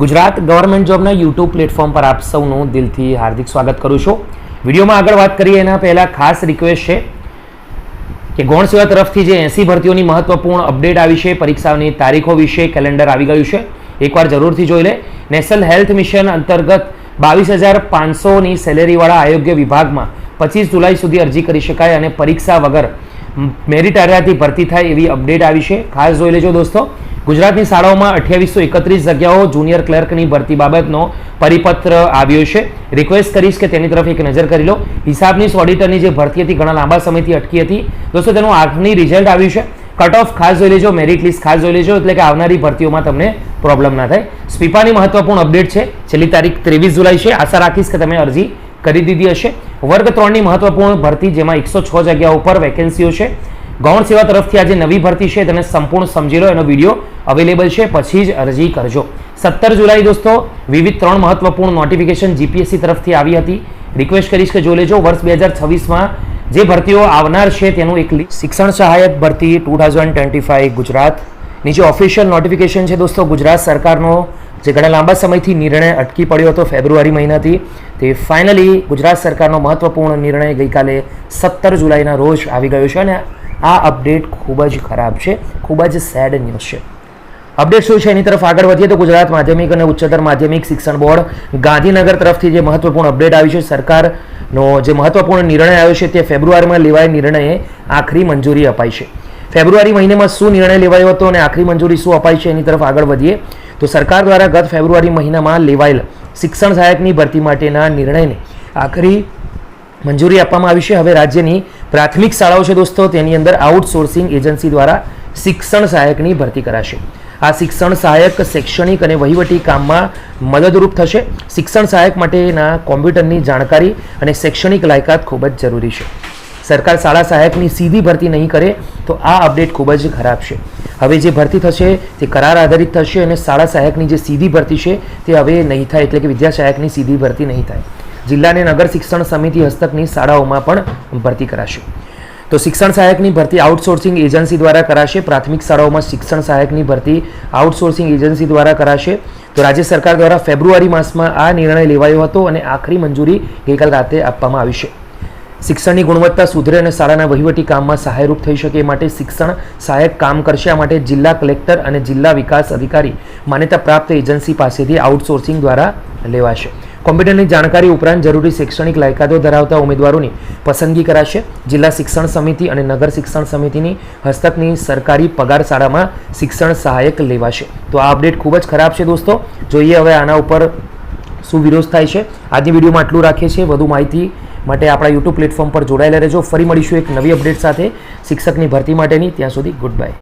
Gujarat government જોબના YouTube platform પર આપ સૌનું દિલથી હાર્દિક સ્વાગત કરું છું. વિડીયોમાં આગળ વાત કરીએ, એના પહેલાં ખાસ રિક્વેસ્ટ છે કે ગૌણ સેવા તરફથી જે એસી ભરતીઓની મહત્વપૂર્ણ અપડેટ આવી છે, પરીક્ષાઓની તારીખો વિશે કેલેન્ડર આવી ગયું છે, એકવાર જરૂરથી જોઈ લે. નેશનલ હેલ્થ મિશન અંતર્ગત બાવીસ હજાર પાંચસોની સેલેરીવાળા આયોગ્ય વિભાગમાં પચીસ જુલાઈ સુધી અરજી કરી શકાય અને પરીક્ષા વગર મેરિટ આધારથી ભરતી થાય એવી અપડેટ આવી છે. ખાસ જોઈ લેજો દોસ્તો. ગુજરાતની શાળાઓમાં અઠ્યાવીસો એકત્રીસ જગ્યાઓ જુનિયર ક્લર્કની ભરતી બાબતનો પરિપત્ર આવ્યો છે. રિક્વેસ્ટ કરીશ કે તેની તરફ એક નજર કરી લો. હિસાબની ઓડિટરની જે ભરતી હતી ઘણા લાંબા સમયથી અટકી હતી. દોસ્તો, તેનું આઠની રિઝલ્ટ આવ્યું છે. કટ ઓફ ખાસ જોઈ લેજો મેરિટ લિસ્ટ ખાસ જોઈ લેજો, એટલે કે આવનારી ભરતીઓમાં તમને પ્રોબ્લેમ ના થાય. સ્પીપાની મહત્વપૂર્ણ અપડેટ છે. છેલ્લી તારીખ ત્રેવીસ જુલાઈ છે. આશા રાખીશ કે તમે અરજી કરી દીધી હશે. વર્ગ ત્રણની મહત્વપૂર્ણ ભરતી, જેમાં એકસો છ જગ્યાઓ ઉપર વેકેન્સીઓ છે. ગૌણ સેવા તરફથી આજે નવી ભરતી છે, તેને સંપૂર્ણ સમજી લો, એનો વીડિયો અવેલેબલ છે, પછી જ અરજી કરજો. સત્તર જુલાઈ દોસ્તો, વિવિધ ત્રણ મહત્વપૂર્ણ નોટિફિકેશન જીપીએસસી તરફથી આવી હતી. રિક્વેસ્ટ કરીશ કે જો લેજો, વર્ષ બે હજાર છવ્વીસમાં જે ભરતીઓ આવનાર છે, તેનું એક શિક્ષણ સહાયક ભરતી two thousand twenty five Gujarat. નીચે ઓફિશિયલ નોટિફિકેશન છે દોસ્તો, ગુજરાત સરકારનો જે ઘણા લાંબા સમયથી નિર્ણય અટકી પડ્યો હતો ફેબ્રુઆરી મહિનાથી, તે ફાઇનલી ગુજરાત સરકારનો મહત્વપૂર્ણ નિર્ણય ગઈકાલે સત્તર જુલાઈના રોજ આવી ગયો છે. અને આ અપડેટ ખૂબ જ ખરાબ છે, ખૂબ જ સેડ ન્યૂઝ છે. અપડેટ શું છે? એની તરફ આગળ વધીએ તો ગુજરાત માધ્યમિક અને ઉચ્ચતર માધ્યમિક શિક્ષણ બોર્ડ ગાંધીનગર તરફથી જે મહત્વપૂર્ણ અપડેટ આવી છે, સરકારનો જે મહત્વપૂર્ણ નિર્ણય આવ્યો છે તે ફેબ્રુઆરીમાં લેવાય નિર્ણયે આખરી મંજૂરી અપાઈ છે. ફેબ્રુઆરી મહિનામાં શું નિર્ણય લેવાયો હતો અને આખરી મંજૂરી શું અપાઈ છે એની તરફ આગળ વધીએ તો સરકાર દ્વારા ગત ફેબ્રુઆરી મહિનામાં લેવાયેલ શિક્ષણ સહાયકની ભરતી માટેના નિર્ણયને આખરી મંજૂરી આપવામાં આવી છે. હવે રાજ્યની પ્રાથમિક શાળાઓ છે દોસ્તો, તેની અંદર આઉટસોર્સિંગ એજન્સી દ્વારા શિક્ષણ સહાયકની ભરતી કરાશે. આ શિક્ષણ સહાયક શૈક્ષણિક અને વહીવટી કામમાં મદદરૂપ થશે. શિક્ષણ સહાયક માટેના કોમ્પ્યુટરની જાણકારી અને શૈક્ષણિક લાયકાત ખૂબ જ જરૂરી છે. સરકાર શાળા સહાયકની સીધી ભરતી નહીં કરે તો આ અપડેટ ખૂબ જ ખરાબ છે. હવે જે ભરતી થશે તે કરાર આધારિત થશે અને શાળા સહાયકની જે સીધી ભરતી છે તે હવે નહીં થાય, એટલે કે વિદ્યા સહાયકની સીધી ભરતી નહીં થાય. જિલ્લા અને નગર શિક્ષણ સમિતિ હસ્તકની શાળાઓમાં પણ ભરતી કરાશે. તો શિક્ષણ સહાયકની ભરતી આઉટસોર્સિંગ એજન્સી દ્વારા કરાશે. પ્રાથમિક શાળાઓમાં શિક્ષણ સહાયકની ભરતી આઉટસોર્સિંગ એજન્સી દ્વારા કરાશે. તો રાજ્ય સરકાર દ્વારા ફેબ્રુઆરી માસમાં આ નિર્ણય લેવાયો હતો અને આખરી મંજૂરી ગઈકાલ રાતે આપવામાં આવી છે. શિક્ષણની ગુણવત્તા સુધરે અને શાળાના વહીવટી કામમાં સહાયરૂપ થઈ શકે એ માટે શિક્ષણ સહાયક કામ કરશે. આ માટે જિલ્લા કલેક્ટર અને જિલ્લા વિકાસ અધિકારી માન્યતા પ્રાપ્ત એજન્સી પાસેથી આઉટસોર્સિંગ દ્વારા લેવાશે. કોમ્પ્યુટરની જાણકારી ઉપરાંત જરૂરી શૈક્ષણિક લાયકાતો ધરાવતા ઉમેદવારોની પસંદગી કરાશે. જિલ્લા શિક્ષણ સમિતિ અને નગર શિક્ષણ સમિતિની હસ્તકની સરકારી પગાર શાળામાં શિક્ષણ સહાયક લેવાશે. તો આ અપડેટ ખૂબ જ ખરાબ છે દોસ્તો. જોઈએ હવે આના ઉપર શું વિરોધ થાય છે. આજની વિડીયોમાં આટલું રાખીએ છીએ. વધુ માહિતી માટે આપણા યુટ્યુબ પ્લેટફોર્મ પર જોડાયેલા રહેજો. ફરી મળીશું એક નવી અપડેટ સાથે. શિક્ષકની ભરતી માટેની ત્યાં સુધી ગુડ બાય